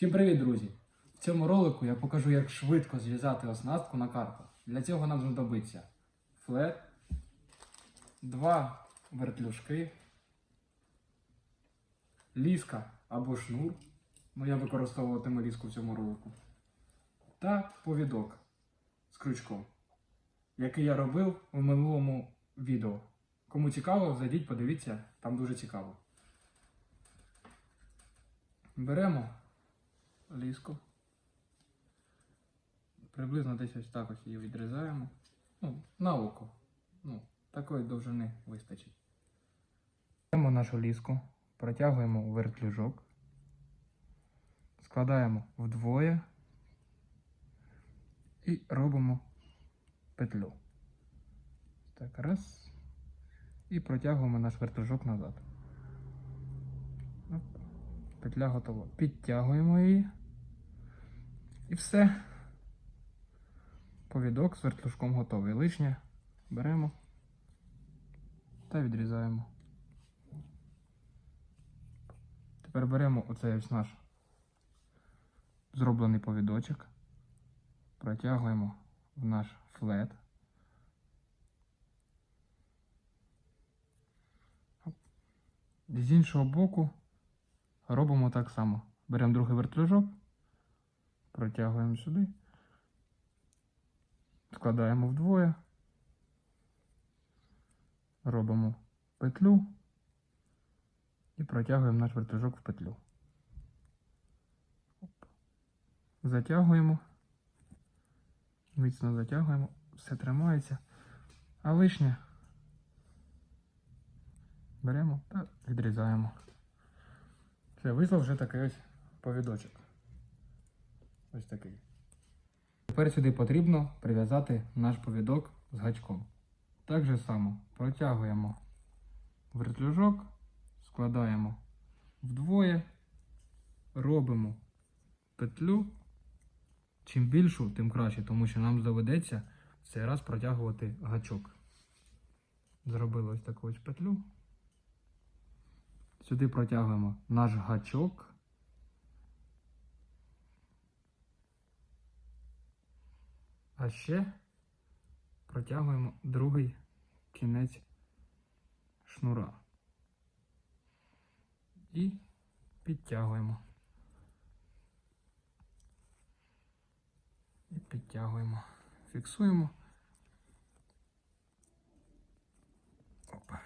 Всім привіт, друзі! В цьому ролику я покажу, як швидко зв'язати оснастку на карпа. Для цього нам знадобиться флет, два вертлюжки, ліска або шнур. Ну, я використовуватиму ліску в цьому ролику. Та повідок з крючком, який я робив у минулому відео. Кому цікаво, зайдіть, подивіться, там дуже цікаво. Беремо ліску. Приблизно десь ось так ось її відрізаємо. Ну, на око. Ну, такої довжини вистачить. Беремо нашу ліску, протягуємо вертлюжок, складаємо вдвоє і робимо петлю. Так, раз. І протягуємо наш вертлюжок назад. Петля готова. Підтягуємо її. І все. Повідок з вертлюжком готовий. Лишнє беремо та відрізаємо. Тепер беремо оцей ось наш зроблений повідочок, протягуємо в наш флет. З іншого боку робимо так само. Беремо другий вертлюжок, протягуємо сюди, складаємо вдвоє, робимо петлю. І протягуємо наш вертлюжок в петлю. Затягуємо, міцно затягуємо, все тримається, а лишнє беремо та відрізаємо. Все, вийшов вже такий ось повідочок. Ось такий. Тепер сюди потрібно прив'язати наш повідок з гачком. Так же само протягуємо вертлюжок, складаємо вдвоє, робимо петлю. Чим більшу, тим краще, тому що нам доведеться в цей раз протягувати гачок. Зробили ось таку ось петлю. Сюди протягуємо наш гачок. А ще протягуємо другий кінець шнура. І підтягуємо. І підтягуємо. Фіксуємо. Опа.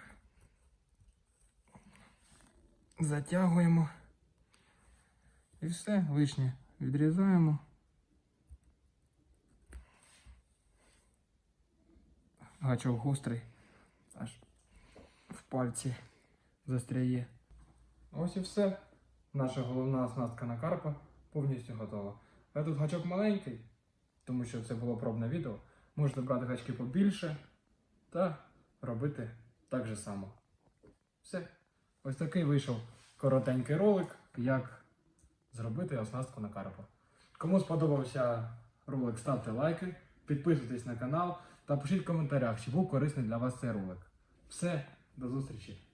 Затягуємо. І все, лишнє відрізаємо. Гачок гострий, аж в пальці застряє. Ось і все. Наша головна оснастка на карпа повністю готова. А тут гачок маленький, тому що це було пробне відео. Можете брати гачки побільше та робити так же само. Все. Ось такий вийшов коротенький ролик, як зробити оснастку на карпа. Кому сподобався ролик, ставте лайки, підписуйтесь на канал та пишіть в коментарях, чи був корисний для вас цей ролик. Все, до зустрічі!